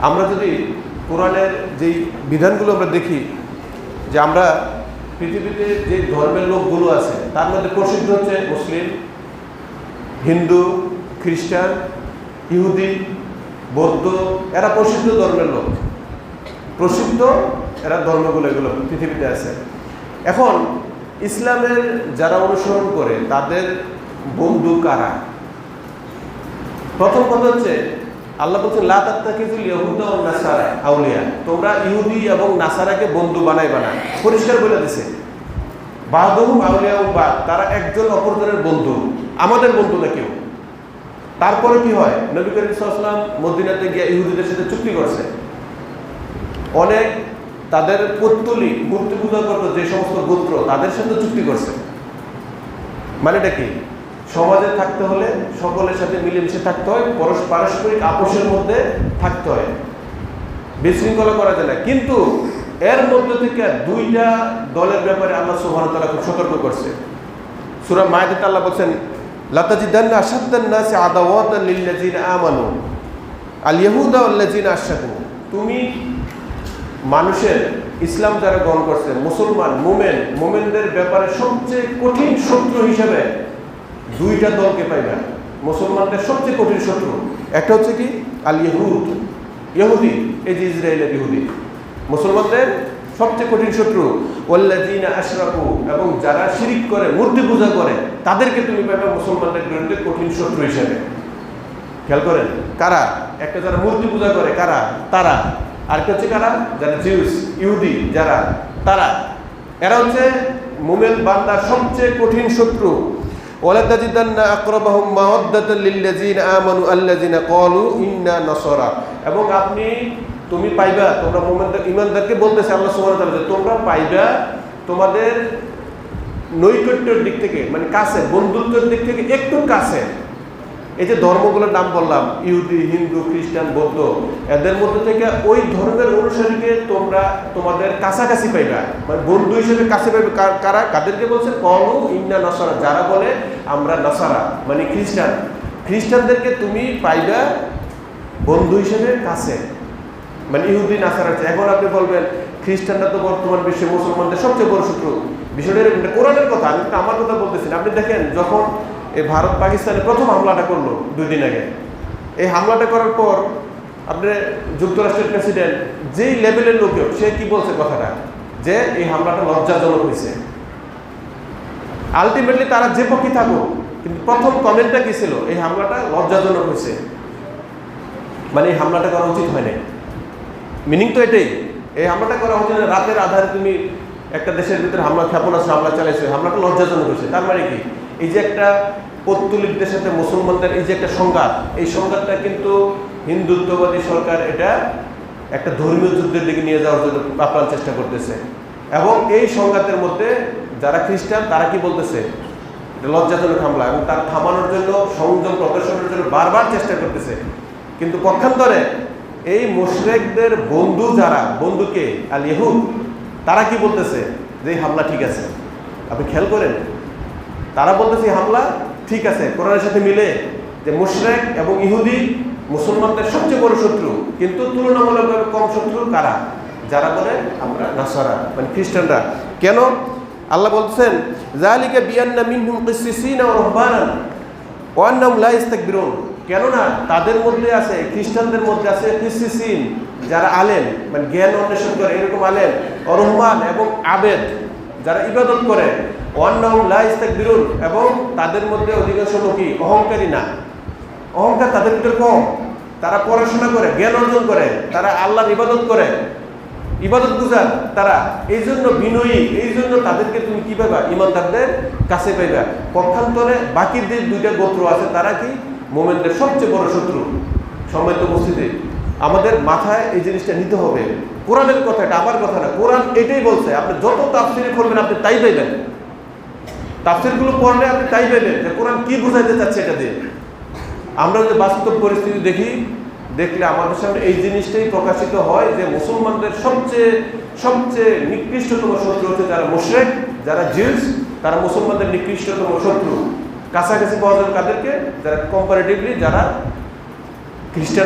আমরা যদি কোরআনের যেই বিধানগুলো আমরা দেখি, যে আমরা পৃথিবীতে যে ধর্মের লোকগুলো আছে, তার মধ্যে প্রসিদ্ধ হচ্ছে মুসলিম, হিন্দু, খ্রিস্টান, ইহুদি, বৌদ্ধ, এরা প্রসিদ্ধ ধর্মের লোক। প্রসিদ্ধ এরা ধর্মগুলো এগুলো পৃথিবীতে আছে। এখন, ইসলামের যারা অনুসরণ করে, তাদের বন্ধু কারা? প্রথম কথা হচ্ছে আল্লাহ বলছেন লাতাত্তাকিজুল নাসারা তোমরা ইহুদি এবং নাসারাকে বন্ধু বানাই বানা পরিষ্কার বলে দিছে। বাদহুম আউলিয়া বাদ তারা একজন অপরজনের বন্ধু, আমাদের বন্ধু না কেউ। তারপরে কি হয়? নবী করিম সাল্লাম মদিনাতে গিয়ে ইহুদিদের সাথে চুক্তি করছে। অনেক তাদের পত্তলি, মূর্তি পূজা করতো যে সমস্ত গোত্র, তাদের সাথে চুক্তি করছে। মানেটা কি? সমাজে থাকতে হলে সকলের সাথে মিলেমিশে থাকতে হয়, পরস পারস্পরিক আপোষের মধ্যে থাকতে হয়। বিশৃঙ্খলা করা যায় না। কিন্তু এর মধ্যে থেকে দুইটা দলের ব্যাপারে আল্লাহ সুবহান তাআলা খুব সতর্ক করছে। সূরা মায়েদাতে আল্লাহ বলছেন, লাতাজিদান্না আশাদ্দান নাসি আদাওয়াতান লিল্লাযিনা আমানু। আল ইয়াহুদা ওয়াল্লাযিনা আশরাকু। তুমি মানুষের ইসলাম যারা গ্রহণ করছে, মুসলমান, মোমেন, মোমেনদের ব্যাপারে সবচেয়ে কঠিন শত্রু হিসেবে দুইটা দলকে পাইবা। মুসলমানদের সবচেয়ে কঠিন শত্রু। একটা হচ্ছে কি? আল ইহুদ। ইহুদি, এই যে ইসরায়েলের ইহুদি। মুসলমানদের সবচেয়ে কঠিন শত্রু। ওল্লাজিনা আশরাকু, এবং যারা শিরিক করে, মূর্তি পূজা করে, তাদেরকে তুমি পাবে মুসলমানদের বিরুদ্ধে কঠিন শত্রু হিসেবে। খেয়াল করেন, কারা? একটা যারা মূর্তি পূজা করে, কারা? তারা। আর কে হচ্ছে কারা? যারা জিউস, ইহুদি, যারা, তারা। এরা হচ্ছে মুমেন বান্দার সবচেয়ে কঠিন শত্রু। ওয়ালাতাজিদান্না আকরাবাহুম মাওয়াদ্দাতাল লিল্লাযিনা আমানু আল্লাযিনা ক্বালু ইন্না নাসারা। এবং আপনি, তুমি পাইবা, তোমরা মুমিনদের ইমানদারকে বলতেছে আল্লাহ সুবহানাহু ওয়া তাআলা তোমরা পাইবা তোমাদের নৈকট্যের দিক থেকে মানে কাছে, বন্ধুত্বের দিক থেকে একটু কাছে এই যে ধর্মগুলোর নাম বললাম, ইহুদি, হিন্দু, খ্রিস্টান, বৌদ্ধ, এদের মধ্যে থেকে ওই ধর্মের অনুসারীকে তোমরা তোমাদের কাছাকাছি পাইবা। মানে বন্ধু হিসেবে কাছে পাইবে। কারা কাদেরকে বলছে কলু ইন্না নাসারা। যারা বলে, আমরা নাসারা মানে খ্রিস্টান। খ্রিস্টানদেরকে তুমি পাইবা বন্ধু হিসেবে কাছে। মানে ইহুদি, নাসারা। এখন আপনি বলবেন, খ্রিস্টানরা তো বর্তমান বিশ্বে মুসলমানদের সবচেয়ে বড় শত্রু। বিষয়টা কোরআনের কথা, আমি আমার কথা বলতেছি। আপনি দেখেন, যখন এই ভারত পাকিস্তানে প্রথম হামলাটা করল দুই দিন আগে। এই হামলাটা করার পর আপনি যুক্তরাষ্ট্রের প্রেসিডেন্ট যেই লেভেলের লোকেও সে কি বলছে কথাটা? যে এই হামলাটা লজ্জাজনক হয়েছে। আলটিমেটলি তারা যে পক্ষে থাকুক, কিন্তু প্রথম কমেন্টটা কি ছিল? এই হামলাটা লজ্জাজনক হয়েছে। মানে এই হামলাটা করা উচিত হয় নাই মিনিং তো এটাই। এই হামলাটা করা উচিত না, রাতের আধারে তুমি একটা দেশের ভিতরে হামলা, ক্ষেপণাস্ত্র হামলা চালাইছো হামলাটা লজ্জাজনক হয়েছে। তার মানে কি? এই যে একটা পত্তলিকদের সাথে মুসলমানদের এই যে একটা সংঘাত, এই সংঘাতটা কিন্তু হিন্দুত্ববাদী সরকার এটা একটা ধর্মীয় যুদ্ধের দিকে নিয়ে যাওয়ার জন্য আপ্রাণ চেষ্টা করতেছে। এবং এই সংঘাতের মধ্যে যারা খ্রিস্টান, তারা কি বলতেছে? লজ্জাজনক হামলা এবং তার থামানোর জন্য, সংযম প্রদর্শনের জন্য বারবার চেষ্টা করতেছে। কিন্তু পক্ষান্তরে এই মুশরেকদের বন্ধু যারা বন্ধুকে আল ইহুদ তারা কি বলতেছে যে হামলা ঠিক আছে? আপনি খেয়াল করেন তারা বলতেছে হামলা ঠিক আছে, কোরআনের সাথে মিলে যে মুশরেক এবং ইহুদি মুসলমানদের সবচেয়ে বড় শত্রু, কিন্তু তুলনামূলকভাবে কম শত্রু কারা? যারা বলে, আমরা নাসারা মানে খ্রিস্টানরা। কেন? আল্লাহ বলছেন জালিকা বিয়ান্না মিনহুম কিসসিসিনা ওয়া রুহবানান ওয়া আন্নাহুম লা ইস্তাকবিরুন। কেননা তাদের মধ্যে আছে, খ্রিস্টানদের মধ্যে আছে ক্রিস্টিসিন যারা আলেন মানে জ্ঞান অন্বেষণ করে, এরকম আলেন অরহমান এবং আবেদ। যারা ইবাদত করে ইস্তাকবিরুন, এবং তাদের মধ্যে অধিকাংশ লোকই অহংকারী না। অহংকার তাদের ভিতরে কম। তারা পড়াশোনা করে, জ্ঞান অর্জন করে, তারা আল্লাহর ইবাদত করে। ইবাদত গুজার তারা এই জন্য বিনয়ী, এই জন্য তাদেরকে তুমি কি পাইবা? ইমানদারদের কাছে পাইবা। পক্ষান্তরে বাকি যে দুইটা গোত্র আছে, তারা কি? মোমেনদের সবচেয়ে বড় শত্রু। সম্মানিত উপস্থিতি। আমাদের মাথায় এই জিনিসটা নিতে হবে। কোরআনের কথা এটা আমার কথা না, কোরআন এটাই বলছে, আপনি যত তাফসিরে করবেন আপনি তাই পাইবেন। তাফসিরগুলো পড়লে আপনি তাই পাইবেন যে কোরআন কি বোঝাইতে চাচ্ছে এটা দিয়ে। আমরা যে বাস্তব পরিস্থিতি দেখি, দেখলে আমাদের সামনে এই জিনিসটাই প্রকাশিত হয় যে মুসলমানদের সবচেয়ে সবচেয়ে নিকৃষ্টতম শত্রু হচ্ছে যারা মুশরেক, যারা জিউস তারা মুসলমানদের নিকৃষ্টতম শত্রু। কাছাকাছি পাওয়া যাবে কাদেরকে? যারা কম্পারেটিভলি যারা খ্রিস্টান